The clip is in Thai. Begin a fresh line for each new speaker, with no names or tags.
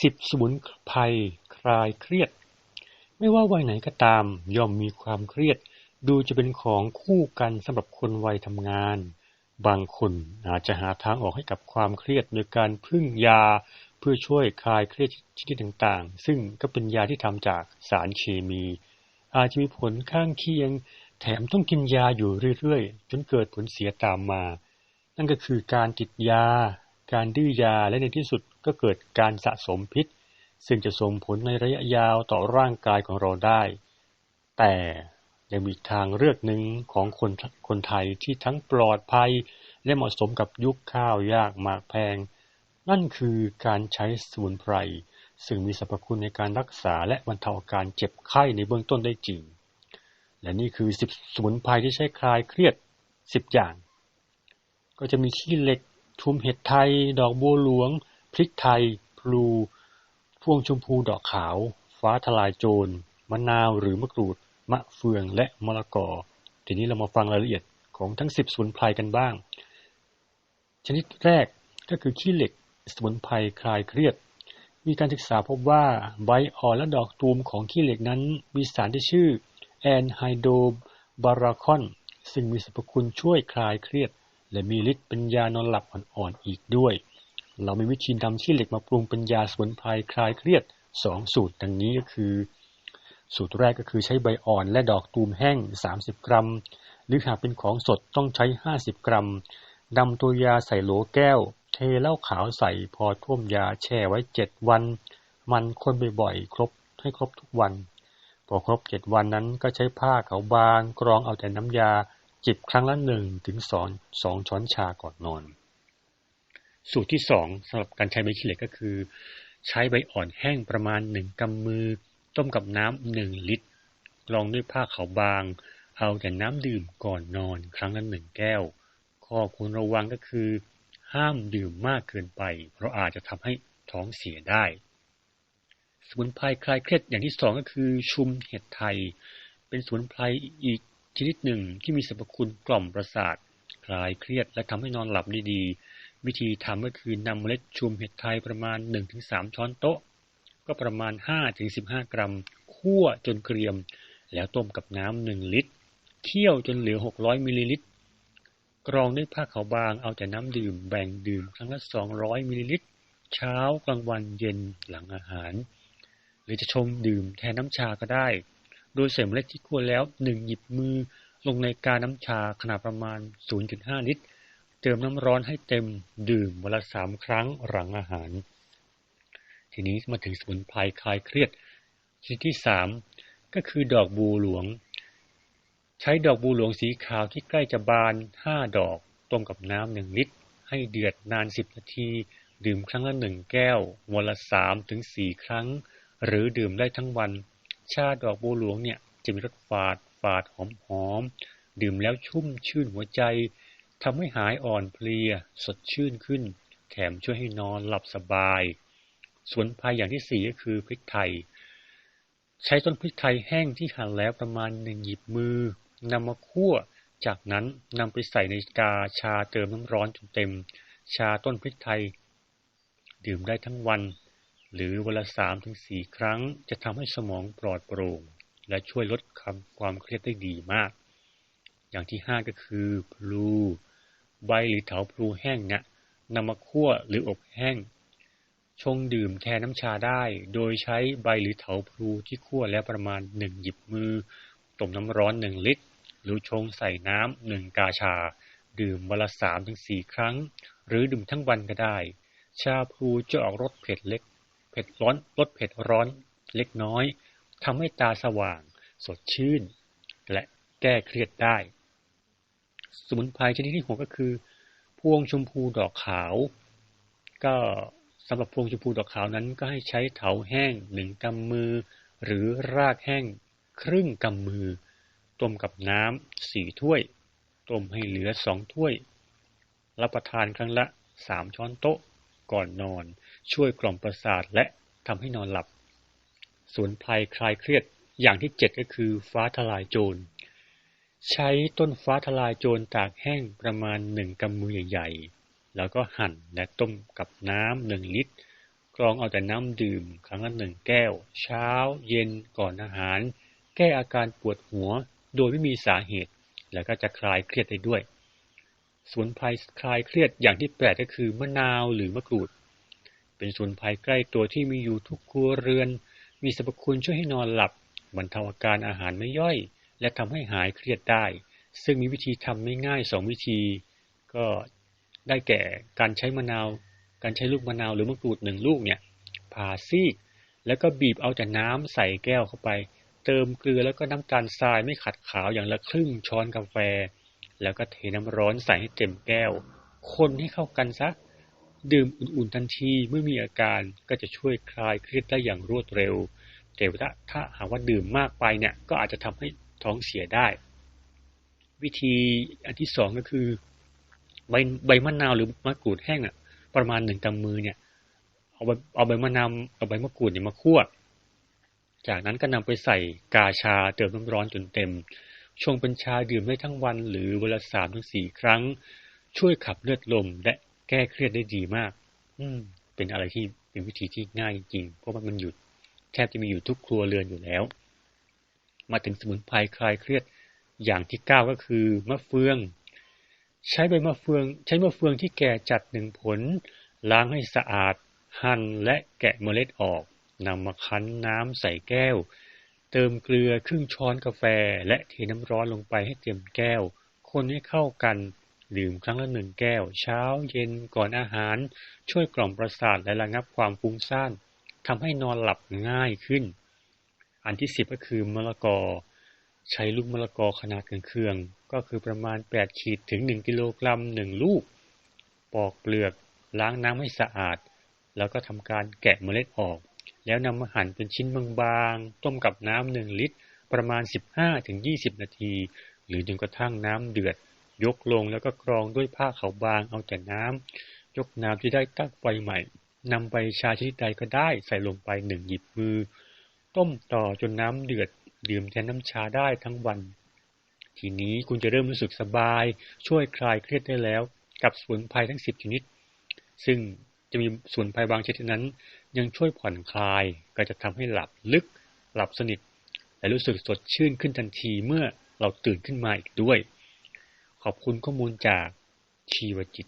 สิบสมุนไพรคลายเครียด ไม่ว่าวัยไหนก็ตาม ย่อมมีความเครียด ดูจะเป็นของคู่กันสำหรับคนวัยทำงาน บางคนอาจจะหาทางออกให้กับความเครียดโดยการพึ่งยาเพื่อช่วยคลายเครียดชนิดต่างๆ ซึ่งก็เป็นยาที่ทำจากสารเคมี อาจจะมีผลข้างเคียง แถมต้องกินยาอยู่เรื่อยๆ จนเกิดผลเสียตามมา นั่นก็คือการติดยา การดื้อยาและในที่สุดก็เกิดการสะสมพิษ ซึ่งจะส่งผลในระยะยาวต่อร่างกายของเราได้ แต่ยังมีทางเลือกหนึ่งของคนคนไทยที่ทั้งปลอดภัย และเหมาะสมกับยุคข้าวยากหมากแพง นั่นคือการใช้สมุนไพรซึ่งมีสรรพคุณในการรักษาและบรรเทาอาการเจ็บไข้ในเบื้องต้นได้จริง และนี่คือสิบสมุนไพรที่ใช้คลายเครียดสิบอย่าง ก็จะมีขี้เหล็ก ทุมเห็ดไทย ดอกบัวหลวง พริกไทย พลู พวงชมพูดอกขาว ฟ้าทลายโจร มะนาวหรือมะกรูด มะเฟืองและมะละกอ ทีนี้เรามาฟังรายละเอียดของทั้งสิบสมุนไพรกันบ้าง ชนิดแรกก็คือขี้เหล็กสมุนไพรคลายเครียด มีการศึกษาพบว่าใบอ่อนและดอกตูมของขี้เหล็กนั้น มีสารที่ชื่อแอนไฮโดบาราคอน ซึ่งมีสรรพคุณช่วยคลายเครียด และมีฤทธิ์เป็นยานอนหลับอ่อนๆอีกด้วย เรามีวิธีนำขี้เหล็กมาปรุงเป็นยาสมุนไพรคลายเครียดสองสูตรดังนี้ก็คือ สูตรแรกก็คือใช้ใบอ่อนและดอกตูมแห้ง 30 กรัม หรือหากเป็นของสดต้องใช้ 50 กรัมนำตัวยาใส่โหลแก้ว เทเหล้าขาวใส่พอท่วมยาแช่ไว้ 7 วัน มันคนบ่อยๆครบให้ครบทุกวัน พอครบ 7 วันนั้นก็ใช้ผ้าขาวบางกรองเอาแต่น้ำยา จิบครั้งละ1ถึง2 2ช้อนชาก่อนนอน สูตรที่2สำหรับการใช้ใบขี้เหล็กก็คือ ใช้ใบอ่อนแห้งประมาณ1กำมือ ต้มกับน้ำหนึ่งลิตรรองด้วยผ้าขาวบาง เอาแต่น้ำดื่มก่อนนอนครั้งละหนึ่งแก้ว ข้อควรระวังก็คือ ห้ามดื่มมากเกินไป เพราะอาจจะทำให้ท้องเสียได้ สมุนไพรคลายเครียดอย่างที่สองก็คือชุมเห็ดไทย เป็นสมุนไพรอีก ชนิดหนึ่งที่มีสรรพคุณกล่อมประสาท คลายเครียดและทำให้นอนหลับได้ดี วิธีทำก็คือนำเมล็ดชุมเห็ดไทยประมาณ 1-3 ช้อนโต๊ะ ก็ประมาณ 5-15 กรัม คั่วจนเกรียม แล้วต้มกับน้ำหนึ่งลิตร เคี่ยวจนเหลือ 600มิลลิลิตร กรองด้วยผ้าขาวบาง เอาแต่น้ำดื่ม แบ่งดื่มครั้งละ 200มิลลิลิตร เช้ากลางวันเย็นหลังอาหาร หรือจะชงดื่มแทนน้ำชาก็ได้ โดยใส่เมล็ดที่คั่วแล้ว 1 หยิบมือลงในกาน้ำชาขนาดประมาณ 0.5 ลิตร เติมน้ำร้อนให้เต็มดื่มวันละสามครั้งหลังอาหาร ทีนี้มาถึงสมุนไพรคลายเครียดชนิดที่สามก็คือดอกบูหลวง ใช้ดอกบูหลวงสีขาวที่ใกล้จะบานห้าดอกต้มกับน้ำหนึ่งลิตร ให้เดือดนานสิบนาที ดื่มครั้งละหนึ่งแก้ววันละสามถึงสี่ครั้ง หรือดื่มได้ทั้งวัน ชาดอกบูหลวงเนี่ยจะมีรสฝาดฝาดหอมหอมดื่มแล้วชุ่มชื่นหัวใจทำให้หายอ่อนเพลียสดชื่นขึ้น แถมช่วยให้นอนหลับสบายสมุนไพรอย่างที่สี่ก็คือพริกไทย ใช้ต้นพริกไทยแห้งที่หั่นแล้วประมาณหนึ่งหยิบมือนำมาคั่ว จากนั้นนำไปใส่ในกาชาเติมน้ำร้อนจนเต็ม ชาต้นพริกไทย ดื่มได้ทั้งวัน หรือวันละสามถึงสี่ครั้ง จะทำให้สมองปลอดโปร่ง และช่วยลดความเครียดได้ดีมาก อย่างที่ห้าก็คือพลูใบหรือเถาพลูแห้งนี่ยนำมาคั่วหรืออบแห้ง ชงดื่มแทนน้ำชาได้ โดยใช้ใบหรือเถาพลูที่คั่วแล้วประมาณหนึ่งหยิบมือต้มน้ำร้อนหนึ่งลิตร หรือชงใส่น้ำหนึ่งกาชา ดื่มวันละสามถึงสี่ครั้ง หรือดื่มทั้งวันก็ได้ ชาพลูจะออกรสเผ็ดเล็ก ผ็ดร้อนรสเผ็ดร้อนเล็กน้อยทำให้ตาสว่าง สดชื่น และแก้เครียดได้ สมุนไพรชนิดที่หกก็คือ พวงชมพูดอกขาว ก็สำหรับพวงชมพูดอกขาวนั้นก็ให้ใช้เถาแห้งหนึ่งกำมือ หรือรากแห้งครึ่งกำมือ ต้มกับน้ำสี่ถ้วย ต้มให้เหลือสองถ้วย รับประทานครั้งละสามช้อนโต๊ะ ก่อนนอน ช่วยกล่อมประสาทและทำให้นอนหลับสมุนไพรคลายเครียดอย่างที่เจ็ดก็คือฟ้าทลายโจร ใช้ต้นฟ้าทลายโจรตากแห้งประมาณหนึ่งกำมือใหญ่ๆ แล้วก็หั่นและต้มกับน้ำหนึ่งลิตร กรองเอาแต่น้ำดื่มครั้งละหนึ่งแก้ว เช้า เย็นก่อนอาหาร แก้อาการปวดหัวโดยไม่มีสาเหตุ แล้วก็จะคลายเครียดได้ด้วย สมุนไพรคลายเครียดอย่างที่แปลกก็คือมะนาวหรือมะกรูด เป็นสมุนไพรใกล้ตัวที่มีอยู่ทุกครัวเรือน มีสรรพคุณช่วยให้นอนหลับบรรเทาอาการอาหารไม่ย่อย และทำให้หายเครียดได้ ซึ่งมีวิธีทำไม่ง่ายสองวิธี ก็ได้แก่การใช้มะนาว การใช้ลูกมะนาวหรือมะกรูดหนึ่งลูกเนี่ยผ่าซีก แล้วก็บีบเอาแต่น้ำใส่แก้วเข้าไป เติมเกลือแล้วก็น้ำตาลทรายไม่ขัดขาวอย่างละครึ่งช้อนกาแฟ แล้วก็เทน้ำร้อนใส่ให้เต็มแก้ว คนให้เข้ากันซะ ดื่มอุ่นๆทันทีเมื่อมีอาการก็จะช่วยคลายเครียดได้อย่างรวดเร็ว แต่ถ้าถ้าหากว่าดื่มมากไปเนี่ย ก็อาจจะทำให้ท้องเสียได้ วิธีอันที่สองก็คือ ใบใบมะนาวหรือมะกรูดแห้งอะ ประมาณหนึ่งกำมือเนี่ยเอาใบเอาใบมะนาวเอาใบมะกรูดเนี่ยมาคั่ว จากนั้นก็นำไปใส่กาชาเติมน้ำร้อนจนเต็ม ชงเป็นชาดื่มได้ทั้งวัน หรือวันละสามถึงสี่ครั้ง ช่วยขับเลือดลมและแก้เครียดได้ดีมาก อืม เป็นอะไรที่เป็นวิธีที่ง่ายจริงๆ เพราะว่ามันอยู่แทบจะมีอยู่ทุกครัวเรือนอยู่แล้ว มาถึงสมุนไพรคลายเครียดอย่างที่เก้าก็คือมะเฟือง ใช้ใบมะเฟือง ใช้มะเฟืองที่แก่จัดหนึ่งผล ล้างให้สะอาด หั่นและแกะเมล็ดออกนำมาคั้นน้ำใส่แก้ว เติมเกลือครึ่งช้อนกาแฟ และเทน้ำร้อนลงไปให้เต็มแก้ว คนให้เข้ากัน ดื่มครั้งละหนึ่งแก้ว เช้าเย็นก่อนอาหาร ช่วยกล่อมประสาทและระงับความฟุ้งซ่านทำให้นอนหลับง่ายขึ้น อันที่สิบก็คือมะละกอ ใช้ลูกมะละกอขนาดเคืองๆก็คือประมาณ 8 ขีดถึง 1 กิโลกรัม 1 ลูก ปอกเปลือก ล้างน้ำให้สะอาด แล้วก็ทำการแกะเมล็ดออก แล้วนำมาหั่นเป็นชิ้นบางๆ ต้มกับน้ำหนึ่งลิตร ประมาณ 15-20 นาที หรือจนกระทั่งน้ำเดือด ยกลงแล้วก็กรองด้วยผ้าขาวบางเอาแต่น้ำ ยกน้ำที่ได้ตั้งไฟใหม่นำไปชาชนิดใดก็ได้ใส่ลงไปหนึ่งหยิบมือ ต้มต่อจนน้ำเดือด ดื่มแทนน้ำชาได้ทั้งวัน ทีนี้คุณจะเริ่มรู้สึกสบาย ช่วยคลายเครียดได้แล้ว กับสมุนไพรทั้งสิบชนิด ซึ่ง จะมีส่วนภายบางชนิดนั้น ยังช่วยผ่อนคลาย ก็จะทำให้หลับลึก หลับสนิท และรู้สึกสดชื่นขึ้นทันทีเมื่อเราตื่นขึ้นมาอีกด้วย ขอบคุณข้อมูลจากชีวจิต